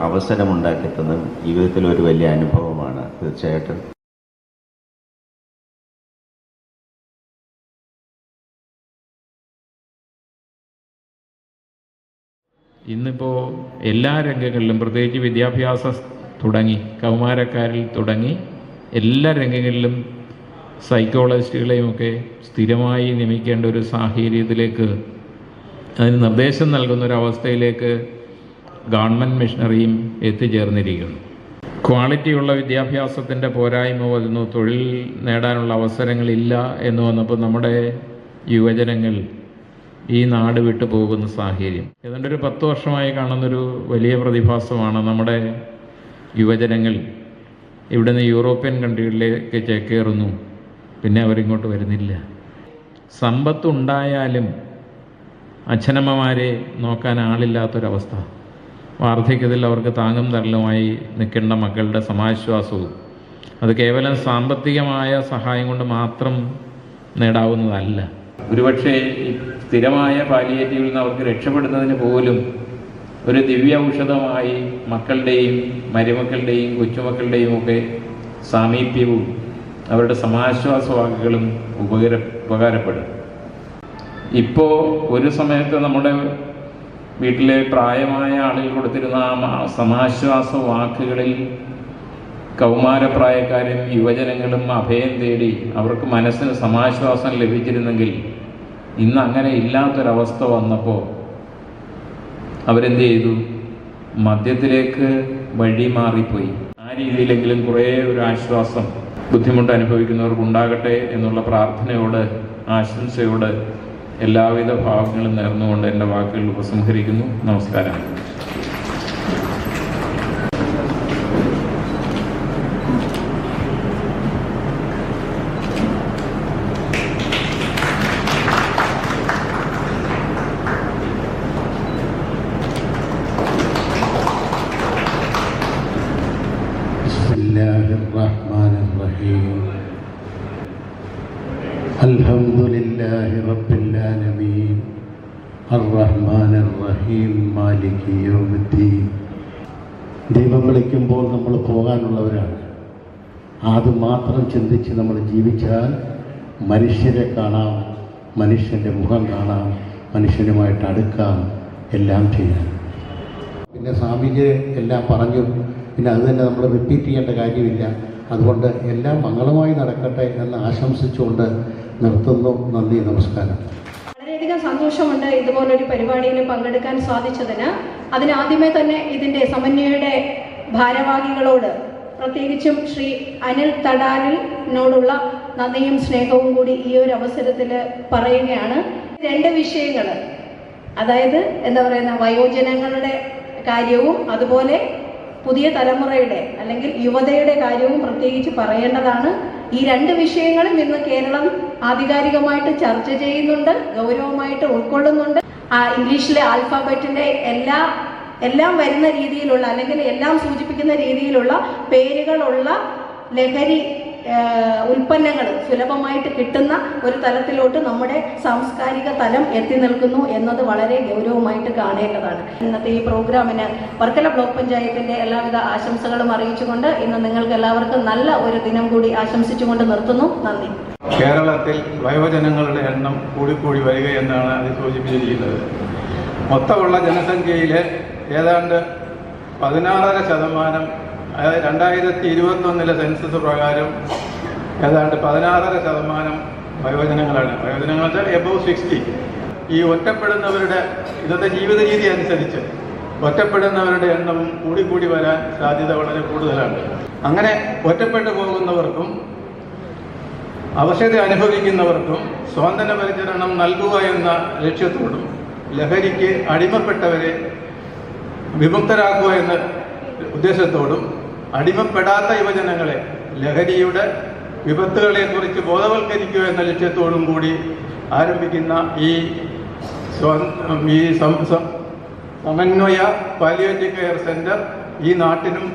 അവസരമുണ്ടാക്കി തന്നത് ജീവിതത്തിൽ ഒരു വലിയ അനുഭവമാണ്. തീർച്ചയായിട്ടും. ഇന്നിപ്പോൾ എല്ലാ രംഗങ്ങളിലും പ്രത്യേകിച്ച് വിദ്യാഭ്യാസം തുടങ്ങി കൗമാരക്കാരിൽ തുടങ്ങി എല്ലാ രംഗങ്ങളിലും സൈക്കോളജിസ്റ്റുകളെയുമൊക്കെ സ്ഥിരമായി നിയമിക്കേണ്ട ഒരു സാഹചര്യത്തിലേക്ക് അതിന് നിർദ്ദേശം നൽകുന്ന ഒരു അവസ്ഥയിലേക്ക് ഗവൺമെന്റ് മിഷണറിയും എത്തിച്ചേർന്നിരിക്കുന്നു. ക്വാളിറ്റിയുള്ള വിദ്യാഭ്യാസത്തിന്റെ പോരായ്മ വരുന്നു. തൊഴിൽ നേടാനുള്ള അവസരങ്ങളില്ല എന്ന് വന്നപ്പോൾ നമ്മുടെ യുവജനങ്ങൾ ഈ നാട് വിട്ടു പോകുന്ന സാഹചര്യം. ഏതാണ്ട് ഒരു പത്ത് വർഷമായി കാണുന്നൊരു വലിയ പ്രതിഭാസമാണ് നമ്മുടെ യുവജനങ്ങൾ ഇവിടുന്ന് യൂറോപ്യൻ കൺട്രികളിലേക്ക് ചേക്കേറുന്നു. പിന്നെ അവരിങ്ങോട്ട് വരുന്നില്ല. സമ്പത്തുണ്ടായാലും അച്ഛനമ്മമാരെ നോക്കാൻ ആളില്ലാത്തൊരവസ്ഥ. വാർദ്ധക്യത്തിൽ അവർക്ക് താങ്ങും തരലുമായി നിൽക്കേണ്ട മക്കളുടെ സമാശ്വാസവും. അത് കേവലം സാമ്പത്തികമായ സഹായം കൊണ്ട് മാത്രം നേടാവുന്നതല്ല. ഒരുപക്ഷെ സ്ഥിരമായ പാലിയേറ്റീവിൽ നിന്ന് അവർക്ക് രക്ഷപ്പെടുന്നതിന് പോലും ഒരു ദിവ്യ ഔഷധമായി മക്കളുടെയും മരുമക്കളുടെയും കൊച്ചുമക്കളുടെയും ഒക്കെ സാമീപ്യവും അവരുടെ സമാശ്വാസ വാക്കുകളും ഉപകര ഉപകാരപ്പെടും. ഇപ്പോൾ ഒരു സമയത്ത് നമ്മുടെ വീട്ടിലെ പ്രായമായ ആളുകൾ കൊടുത്തിരുന്ന സമാശ്വാസ വാക്കുകളിൽ കൗമാരപ്രായക്കാരും യുവജനങ്ങളും അഭയം തേടി അവർക്ക് മനസ്സിന് സമാശ്വാസം ലഭിച്ചിരുന്നെങ്കിൽ ഇന്ന് അങ്ങനെ ഇല്ലാത്തൊരവസ്ഥ വന്നപ്പോൾ അവരെന്ത് ചെയ്തു മദ്യത്തിലേക്ക് വഴി മാറിപ്പോയി. ആ രീതിയിലെങ്കിലും കുറേ ഒരു ആശ്വാസം ബുദ്ധിമുട്ട് അനുഭവിക്കുന്നവർക്ക് ഉണ്ടാകട്ടെ എന്നുള്ള പ്രാർത്ഥനയോട് ആശംസയോട് എല്ലാവിധ ഭാവങ്ങളും നേർന്നുകൊണ്ട് എൻ്റെ വാക്കുകൾ ഉപസംഹരിക്കുന്നു നമസ്കാരം بسم الله الرحمن الرحيم الحمد لله رب العالمين الرحمن الرحيم مالك يوم الدين ദൈവം വിളിക്കുമ്പോൾ നമ്മൾ പോകാനുള്ളവരാണ് അത് മാത്രം ചിന്തിച്ച് നമ്മൾ ജീവിച്ചാൽ മനുഷ്യരെ കാണാം മനുഷ്യൻ്റെ മുഖം കാണാം മനുഷ്യനുമായിട്ട് അടുക്കാം എല്ലാം ചെയ്യാം പിന്നെ സ്വാമിജി എല്ലാം പറഞ്ഞു പിന്നെ അത് തന്നെ നമ്മൾ റിപ്പീറ്റ് ചെയ്യേണ്ട കാര്യമില്ല അതുകൊണ്ട് എല്ലാം മംഗളമായി നടക്കട്ടെ എന്ന് ആശംസിച്ചുകൊണ്ട് നിർത്തുന്നു. നന്ദി നമസ്കാരം. വളരെയധികം സന്തോഷമുണ്ട് ഇതുപോലൊരു പരിപാടിയിൽ പങ്കെടുക്കാൻ സാധിച്ചതിന്. അതിനാദ്യമേ തന്നെ ഇതിന്റെ സമന്വയയുടെ ഭാരവാഹികളോട് പ്രത്യേകിച്ചും ശ്രീ അനിൽ തടാലിനോടുള്ള നന്ദിയും സ്നേഹവും കൂടി ഈ ഒരു അവസരത്തിൽ പറയുകയാണ്. രണ്ട് വിഷയങ്ങൾ. അതായത് എന്താ പറയുന്ന വയോജനങ്ങളുടെ കാര്യവും അതുപോലെ പുതിയ തലമുറയുടെ അല്ലെങ്കിൽ യുവതയുടെ കാര്യവും പ്രത്യേകിച്ച് പറയേണ്ടതാണ്. ഈ രണ്ട് വിഷയങ്ങളും ഇന്ന് കേരളം ആധികാരികമായിട്ട് ചർച്ച ചെയ്യുന്നുണ്ട് ഗൗരവമായിട്ട് ഉൾക്കൊള്ളുന്നുണ്ട്. ആ ഇംഗ്ലീഷിലെ ആൽഫാബറ്റിന്റെ എല്ലാ എല്ലാം വരുന്ന രീതിയിലുള്ള അല്ലെങ്കിൽ എല്ലാം സൂചിപ്പിക്കുന്ന രീതിയിലുള്ള പേരുകളുള്ള ലഹരി ഉൽപ്പന്നങ്ങൾ സുലഭമായിട്ട് കിട്ടുന്ന ഒരു തലത്തിലോട്ട് നമ്മുടെ സാംസ്കാരിക തലം എത്തി നിൽക്കുന്നു എന്നത് വളരെ ഗൗരവമായിട്ട് കാണേണ്ടതാണ്. ഇന്നത്തെ ഈ പ്രോഗ്രാമിന് വർക്കല ബ്ലോക്ക് പഞ്ചായത്തിന്റെ എല്ലാവിധ ആശംസകളും അറിയിച്ചുകൊണ്ട് ഇന്ന് നിങ്ങൾക്ക് എല്ലാവർക്കും നല്ല ഒരു ദിനം കൂടി ആശംസിച്ചുകൊണ്ട് നിർത്തുന്നു. നന്ദി. കേരളത്തിൽ വയോജനങ്ങളുടെ എണ്ണം കൂടിക്കൂടി വരിക എന്നാണ് അത് സൂചിപ്പിച്ചിരിക്കുന്നത്. മൊത്തമുള്ള ജനസംഖ്യയിലെ ഏതാണ്ട് പതിനാറര ശതമാനം അതായത് രണ്ടായിരത്തി ഇരുപത്തൊന്നിലെ സെൻസസ് പ്രകാരം ഏതാണ്ട് പതിനാറര ശതമാനം വയോജനങ്ങളാണ്. വയോജനങ്ങൾ വെച്ചാൽ എബവ് സിക്സ്റ്റി ഈ ഒറ്റപ്പെടുന്നവരുടെ ഇന്നത്തെ ജീവിത രീതി അനുസരിച്ച് ഒറ്റപ്പെടുന്നവരുടെ എണ്ണം കൂടിക്കൂടി വരാൻ സാധ്യത വളരെ കൂടുതലാണ്. അങ്ങനെ ഒറ്റപ്പെട്ടു പോകുന്നവർക്കും അവശത അനുഭവിക്കുന്നവർക്കും സ്വാതന്ത്ര്യ പരിചരണം നൽകുക എന്ന ലക്ഷ്യത്തോടും ലഹരിക്ക് അടിമപ്പെട്ടവരെ വിമുക്തരാക്കുക എന്ന ഉദ്ദേശത്തോടും അടിമപ്പെടാത്ത യുവജനങ്ങളെ ലഹരിയുടെ വിപത്തുകളെക്കുറിച്ച് ബോധവൽക്കരിക്കുക എന്ന ലക്ഷ്യത്തോടും കൂടി ആരംഭിക്കുന്ന ഈ ഈ സമന്വയ പാലിയേറ്റീവ് കെയർ സെന്റർ ഈ നാട്ടിനും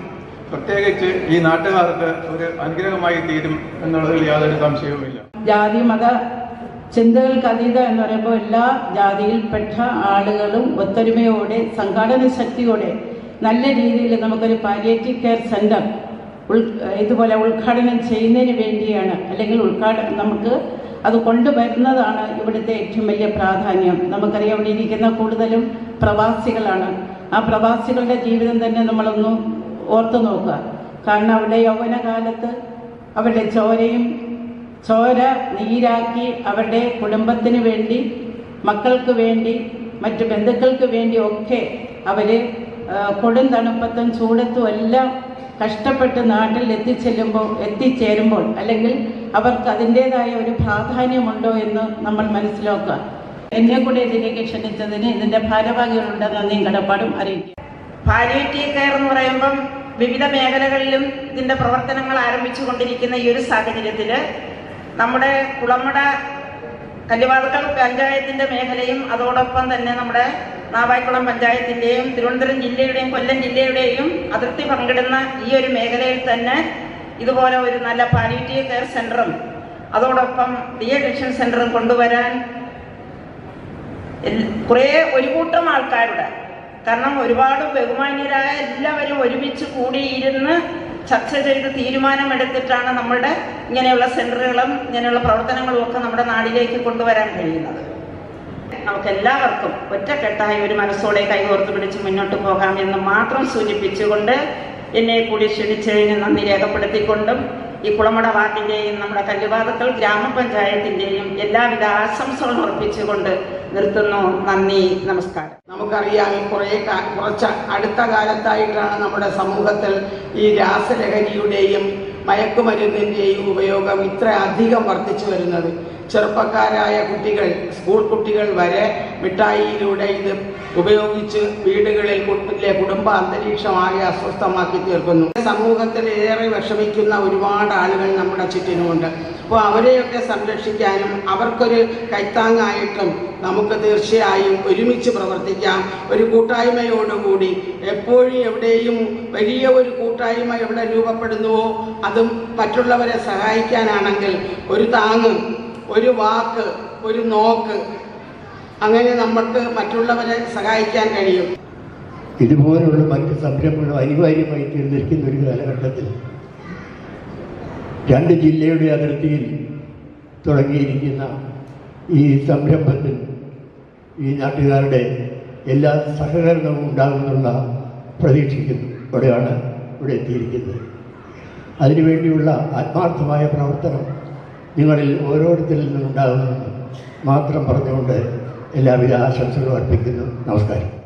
പ്രത്യേകിച്ച് ഈ നാട്ടുകാർക്ക് ഒരു അനുഗ്രഹമായി തീരും എന്നുള്ളതിൽ യാതൊരു സംശയവുമില്ല. ജാതി മത ചിന്തകൾക്ക് അതീത എന്ന് പറയുമ്പോൾ എല്ലാ ജാതിയിൽപ്പെട്ട ആളുകളും ഒത്തൊരുമയോടെ സംഘാടന ശക്തിയോടെ നല്ല രീതിയിൽ നമുക്കൊരു പാലിയേറ്റീവ് കെയർ സെന്റർ ഉൾ ഇതുപോലെ ഉദ്ഘാടനം ചെയ്യുന്നതിന് വേണ്ടിയാണ്. അല്ലെങ്കിൽ ഉദ്ഘാടനം നമുക്ക് അത് കൊണ്ടുവരുന്നതാണ് ഇവിടുത്തെ ഏറ്റവും വലിയ പ്രാധാന്യം. നമുക്കറിയാം ഇവിടെ ഇരിക്കുന്ന കൂടുതലും പ്രവാസികളാണ്. ആ പ്രവാസികളുടെ ജീവിതം തന്നെ നമ്മളൊന്ന് ഓർത്തു നോക്കുക. കാരണം അവിടെ യൗവനകാലത്ത് അവരുടെ ചോരയും ചോര നീരാക്കി അവരുടെ കുടുംബത്തിന് വേണ്ടി മക്കൾക്ക് വേണ്ടി മറ്റു ബന്ധുക്കൾക്ക് വേണ്ടി ഒക്കെ അവർ കൊടും തണുപ്പത്തും ചൂടത്തും എല്ലാം കഷ്ടപ്പെട്ട് നാട്ടിൽ എത്തിച്ചെല്ലുമ്പോൾ എത്തിച്ചേരുമ്പോൾ അല്ലെങ്കിൽ അവർക്ക് അതിന്റേതായ ഒരു പ്രാധാന്യമുണ്ടോ എന്ന് നമ്മൾ മനസ്സിലാക്കുക. എന്നെ കൂടെ ഇതിലേക്ക് ക്ഷണിച്ചതിന് ഇതിന്റെ ഭാരവാഹികളുടെ നന്ദിയും കടപ്പാടും അറിയിക്കുക പാലിയേറ്റീവ് കെയർ എന്ന് പറയുമ്പം വിവിധ മേഖലകളിലും ഇതിന്റെ പ്രവർത്തനങ്ങൾ ആരംഭിച്ചു കൊണ്ടിരിക്കുന്ന ഈ ഒരു സാഹചര്യത്തിൽ നമ്മുടെ കുളമട കല്ലുവാൾക്കൽ പഞ്ചായത്തിന്റെ മേഖലയും അതോടൊപ്പം തന്നെ നമ്മുടെ നാവായിക്കുളം പഞ്ചായത്തിന്റെയും തിരുവനന്തപുരം ജില്ലയുടെയും കൊല്ലം ജില്ലയുടെയും അതിർത്തി പങ്കിടുന്ന ഈ ഒരു മേഖലയിൽ തന്നെ ഇതുപോലെ ഒരു നല്ല പാലിറ്റീവ് കെയർ സെന്ററും അതോടൊപ്പം ഡി അഡിക്ഷൻ സെന്ററും കൊണ്ടുവരാൻ കുറേ ഒരു കൂട്ടം ആൾക്കാരുടെ കാരണം ഒരുപാട് ബഹുമാന്യരായ എല്ലാവരും ഒരുമിച്ച് കൂടിയിരുന്ന് ചർച്ച ചെയ്ത് തീരുമാനമെടുത്തിട്ടാണ് നമ്മുടെ ഇങ്ങനെയുള്ള സെന്ററുകളും ഇങ്ങനെയുള്ള പ്രവർത്തനങ്ങളും ഒക്കെ നമ്മുടെ നാടിലേക്ക് കൊണ്ടുവരാൻ കഴിയുന്നത്. നമുക്ക് എല്ലാവർക്കും ഒറ്റക്കെട്ടായി ഒരു മനസ്സോടെ കൈകോർത്ത് പിടിച്ച് മുന്നോട്ട് പോകാം എന്ന് മാത്രം സൂചിപ്പിച്ചുകൊണ്ട് എന്നെ കൂടി ക്ഷണിച്ചതിന് നന്ദി രേഖപ്പെടുത്തിക്കൊണ്ടും ഈ കുളമട വാർഡിന്റെയും നമ്മുടെ കല്ലുവാതക്കൽ ഗ്രാമപഞ്ചായത്തിന്റെയും എല്ലാവിധ ആശംസകളും അർപ്പിച്ചുകൊണ്ട് നിർത്തുന്നു. നന്ദി നമസ്കാരം. നമുക്കറിയാം ഈ കുറേ കുറച്ച് അടുത്ത കാലത്തായിട്ടാണ് നമ്മുടെ സമൂഹത്തിൽ ഈ രാസലഹരിയുടെയും മയക്കുമരുന്നിന്റെയും ഉപയോഗം ഇത്ര അധികം വർദ്ധിച്ചു വരുന്നത്. ചെറുപ്പക്കാരായ കുട്ടികൾ സ്കൂൾ കുട്ടികൾ വരെ മിഠായിയിലൂടെ ഇത് ഉപയോഗിച്ച് വീടുകളിൽ കുട്ടിലെ കുടുംബ അന്തരീക്ഷമാകെ അസ്വസ്ഥമാക്കി തീർക്കുന്നു. സമൂഹത്തിൽ ഏറെ വിഷമിക്കുന്ന ഒരുപാട് ആളുകൾ നമ്മുടെ ചുറ്റിനുമുണ്ട്. അപ്പോൾ അവരെയൊക്കെ സംരക്ഷിക്കാനും അവർക്കൊരു കൈത്താങ്ങായിട്ടും നമുക്ക് തീർച്ചയായും ഒരുമിച്ച് പ്രവർത്തിക്കാം. ഒരു കൂട്ടായ്മയോടുകൂടി എപ്പോഴും എവിടെയും വലിയ ഒരു കൂട്ടായ്മ എവിടെ രൂപപ്പെടുന്നുവോ അതും മറ്റുള്ളവരെ സഹായിക്കാനാണെങ്കിൽ ഒരു താങ്ങ് ഒരു വാക്ക് ഒരു നോക്ക്. അങ്ങനെ നമ്മൾക്ക് മറ്റുള്ളവരെ സഹായിക്കാൻ കഴിയും. ഇതുപോലുള്ള മറ്റ് സംരംഭങ്ങൾ അനിവാര്യമായി തീർന്നിരിക്കുന്ന ഒരു കാലഘട്ടത്തിൽ രണ്ട് ജില്ലയുടെ അതിർത്തിയിൽ തുടങ്ങിയിരിക്കുന്ന ഈ സംരംഭത്തിൽ ഈ നാട്ടുകാരുടെ എല്ലാ സഹകരണവും ഉണ്ടാകുമെന്നുള്ള പ്രതീക്ഷിക്കുന്നു. ഇവിടെയാണ് ഇവിടെ എത്തിയിരിക്കുന്നത്. അതിനുവേണ്ടിയുള്ള ആത്മാർത്ഥമായ പ്രവർത്തനം നിങ്ങളിൽ ഓരോരുത്തരിൽ നിന്നുണ്ടാകുമെന്ന് മാത്രം പറഞ്ഞുകൊണ്ട് എല്ലാവിധ ആശംസകളും അർപ്പിക്കുന്നു. നമസ്കാരം.